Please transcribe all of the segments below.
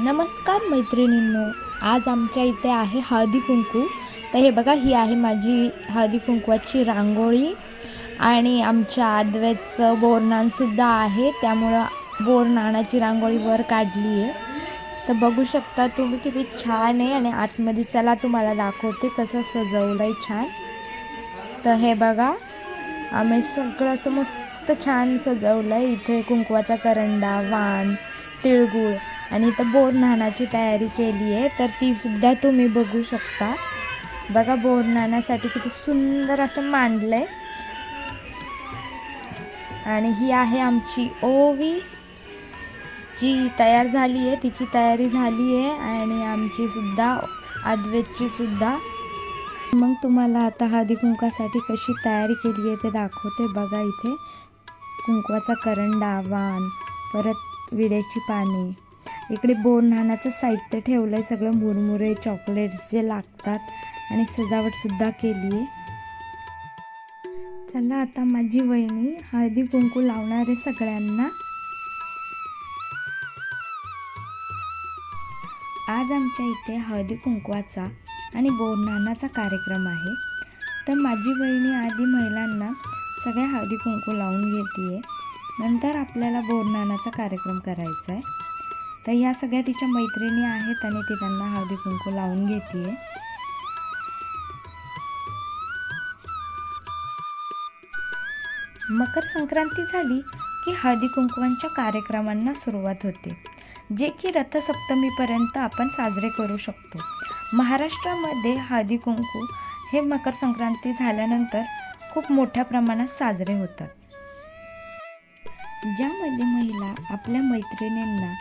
नमस्कार मैत्रिणींनो आज आमच्या इथे आहे हळदी कुंकू. तर हे बघा ही आहे माझी हळदी कुंकवाची रांगोळी आणि आमच्या आदव्याचं बोरनानसुद्धा आहे. त्यामुळं बोरनानाची रांगोळी वर काढली आहे. तर बघू शकता तुम्ही किती छान आहे आणि आतमध्ये चला तुम्हाला दाखवते कसं सजवलं आहे छान. तर हे बघा आम्ही सगळं असं मस्त छान सजवलं आहे इथे कुंकवाचा करंडा वाण तिळगुळ आणि इथं बोर तयारी केली आहे तर ती सुद्धा तुम्ही बघू शकता. बघा बोर नाण्यासाठी किती सुंदर असं मांडलं आहे आणि ही आहे आमची ओवी जी तयार झाली आहे तिची तयारी झाली आहे आणि आमची सुद्धा सुद्धा. मग तुम्हाला आता हळदी कुंकासाठी कशी तयारी केली आहे ते दाखवते बघा इथे. कुंकवाचा करंडा वाण परत विड्याची पाने. इकडे बोरनानाचं साहित्य ठेवलं आहे सगळं मुरमुरे चॉकलेट्स जे लागतात आणि सजावटसुद्धा केली आहे. चला आता माझी वहिनी हळदी कुंकू लावणार आहे सगळ्यांना. आज आमच्या इथे हळदी कुंकवाचा आणि बोरनानाचा कार्यक्रम आहे. तर माझी बहिणी आधी महिलांना सगळ्या हळदी कुंकू लावून घेते नंतर आपल्याला बोरनानाचा कार्यक्रम करायचा आहे. तर ह्या सगळ्या तिच्या मैत्रिणी आहेत आणि ती त्यांना हळदी कुंकू लावून घेते मकर संक्रांती झाली की हळदी कुंकवांच्या कार्यक्रमांना सुरुवात होते जे की रथसप्तमीपर्यंत आपण साजरे करू शकतो. महाराष्ट्रामध्ये हळदी कुंकू हे मकर संक्रांती झाल्यानंतर खूप मोठ्या प्रमाणात साजरे होतात. ज्यामध्ये महिला आपल्या मैत्रिणींना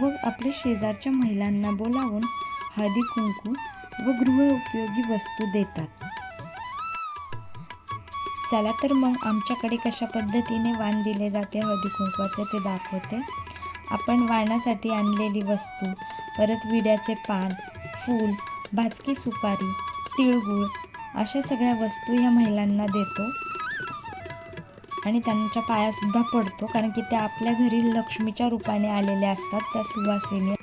व आपल्या शेजारच्या महिलांना बोलावून हळदी कुंकू व गृहउपयोगी वस्तू देतात. चला तर मग आमच्याकडे कशा पद्धतीने वाण दिले जाते हळदी कुंकवाचे ते दाखवते. आपण वाणासाठी आणलेली वस्तू परत विड्याचे पान फूल भाजकी सुपारी तिळगुळ अशा सगळ्या वस्तू या महिलांना देतो. आणि त्यांच्या पायासुद्धा पडतो कारण की त्या आपल्या घरी लक्ष्मीच्या रूपाने आलेल्या असतात त्या सुवासिनी.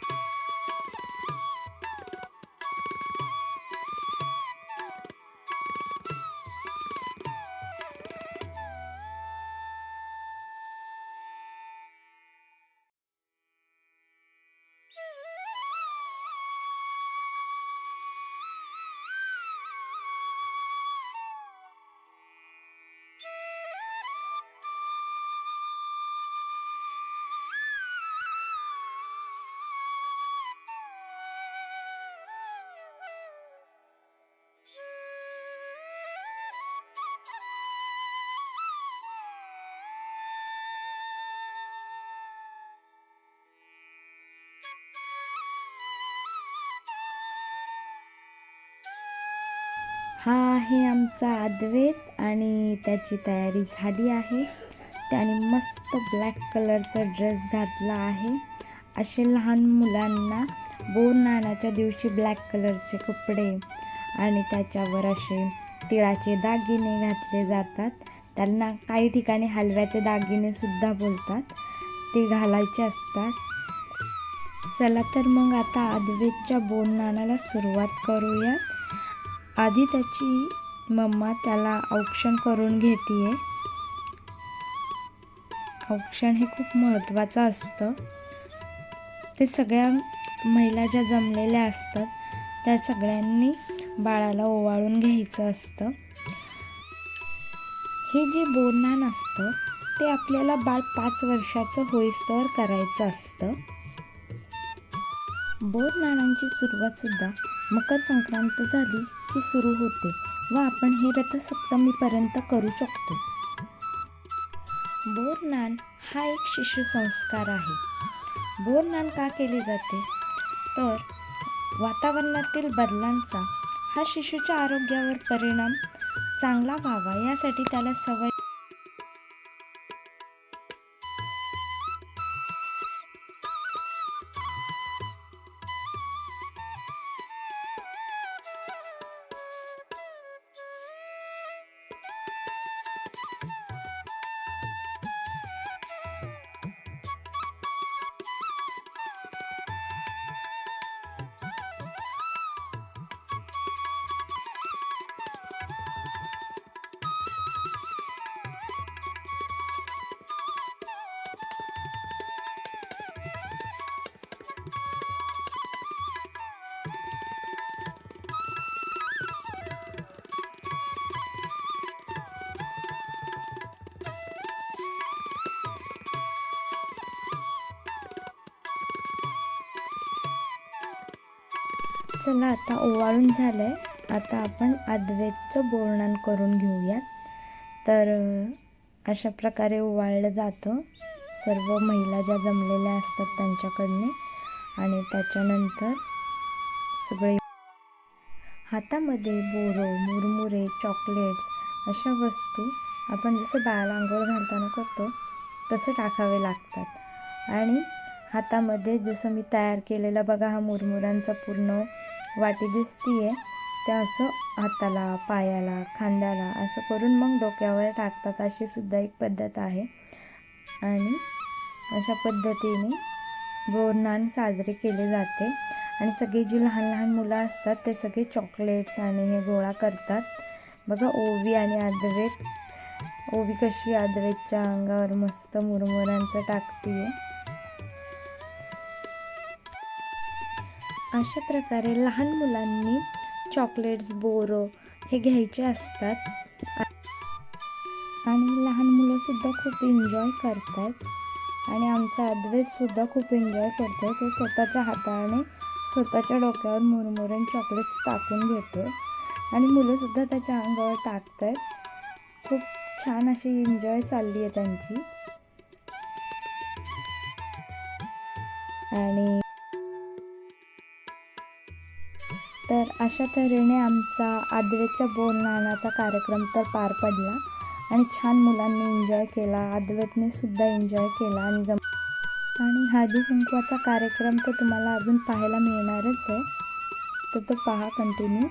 हा आहे आमचा अद्वैत आणि त्याची तयारी झाली आहे. त्याने मस्त ब्लॅक कलरचा ड्रेस घातला आहे. असे लहान मुलांना बोर नाण्याच्या दिवशी ब्लॅक कलरचे कपडे आणि त्याच्यावर असे तिळाचे दागिने घातले जातात. त्यांना काही ठिकाणी हलव्याचे दागिने सुद्धा बोलतात. ते घालायचे असतात. चला तर मग आता अद्वैतच्या बोर नाण्याला सुरुवात करूया आधी त्याची मम्मा त्याला औक्षण करून घेते औक्षण हे खूप महत्त्वाचं असतं. ते सगळ्या महिला ज्या जमलेल्या असतात त्या सगळ्यांनी बाळाला ओवाळून घ्यायचं असतं. हे जे बोरनान असतं ते आपल्याला बाळ पाच वर्षाचं होईस्तोवर करायचं असतं. बोरनाणांची सुरुवातसुद्धा मकर संक्रांत झाली. की सुरू होते व आपण हे रथसप्तमीपर्यंत करू शकतो. बोरनान हा एक शिशु संस्कार आहे. बोरनान का केले जाते? तर वातावरणातील बदलांचा हा शिशूच्या आरोग्यावर परिणाम चांगला व्हावा यासाठी त्याला सवय चला आता ओवाळून झालं आहे आता आपण अद्वैतचं बोलणं करून घेऊयात. तर अशा प्रकारे ओवाळलं जातं. सर्व महिला ज्या जमलेल्या असतात त्यांच्याकडने. आणि त्याच्यानंतर सगळे हातामध्ये बोरं मुरमुरे चॉकलेट अशा वस्तू आपण जसं बाळाला आंघोळ घालताना करतो तसं टाकावे लागतात. आणि हातामध्ये जसं मी तयार केलेला बघा हा मुरमुरांचा पूर्ण वाटी दिसतीये. त्या असं हाताला पायाला खांद्याला असं करून मग डोक्यावर टाकतात. अशी सुद्धा एक पद्धत आहे. आणि अशा पद्धतीने बोरनान साजरे केले जाते. आणि सगळी जी लहान लहान मुलं असतात ते सगळे चॉकलेट्स आणि हे गोळा करतात. बघा ओवी आणि अद्वैत ओवी कशी अद्वैतच्या अंगावर मस्त मुरमुरांचं टाकते आहे अशा प्रकारे लहान मुलांनी चॉकलेट्स बोरं हे घ्यायचे असतात. आणि लहान मुलंसुद्धा खूप एन्जॉय करतात. आणि आमचा अद्वैतसुद्धा खूप एन्जॉय करतो. तो स्वतःच्या हाताने स्वतःच्या डोक्यावर मुरमुरून चॉकलेट्स टाकून घेतो. आणि मुलंसुद्धा त्याच्या अंगावर टाकत आहेत खूप छान अशी एन्जॉय चालली आहे त्यांची. आणि तर अशा तऱ्हेने आमचा आद्वेतच्या बोलनानाचा कार्यक्रम तर पार पडला आणि छान मुलांनी एन्जॉय केला. आद्वेतने सुद्धा एन्जॉय केला आणि जम आणि हळदी कुंकवाचा कार्यक्रम तर तुम्हाला अजून पाहायला मिळणारच आहे. तर तो पहा कंटिन्यू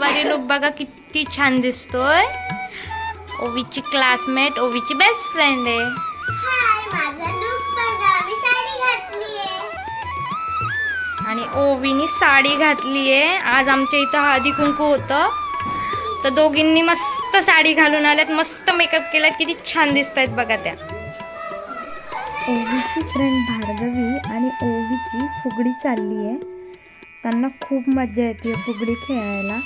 नऊवारी लुक बघा किती छान दिसतोय. ओवीची क्लासमेट ओवीची बेस्ट फ्रेंड आहे. हाय माझा लुक बघा. मी साडी घातली आहे आणि ओवीनी साडी घातली आहे आज आमच्या इथं हळदी कुंकू होतं. तर दोघींनी मस्त साडी घालून आल्यात. मस्त मेकअप केला किती छान दिसत आहेत बघा त्या. ओवीची फ्रेंड भार्गवी आणि ओवीची फुगडी चालली आहे त्यांना खूप मजा येते फुगडी खेळायला.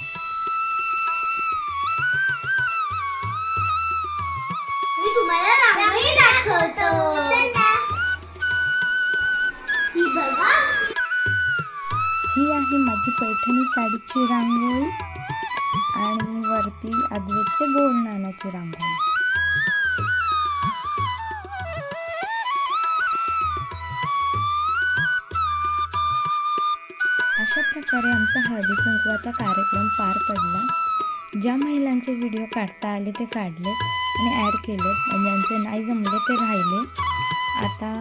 ही आहे माझी पैठणी साडीची रांगोळी आणि वरती अद्वैतचे नाण्याची रांगोळी. अशा प्रकारे आमचा हळदी कुंकवाचा कार्यक्रम पार पडला. ज्या महिलांचे व्हिडिओ काढता आले ते काढले आणि ॲड केले आणि ज्यांचे नाही जमले ते राहिले. आता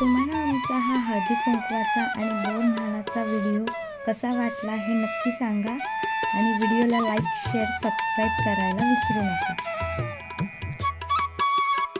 तुम्हाला आमचा हा हळदी कुंकवाचा आणि बोर नानाचा व्हिडिओ कसा वाटला हे नक्की सांगा. आणि व्हिडिओला लाईक शेअर सबस्क्राईब करायला विसरू नका.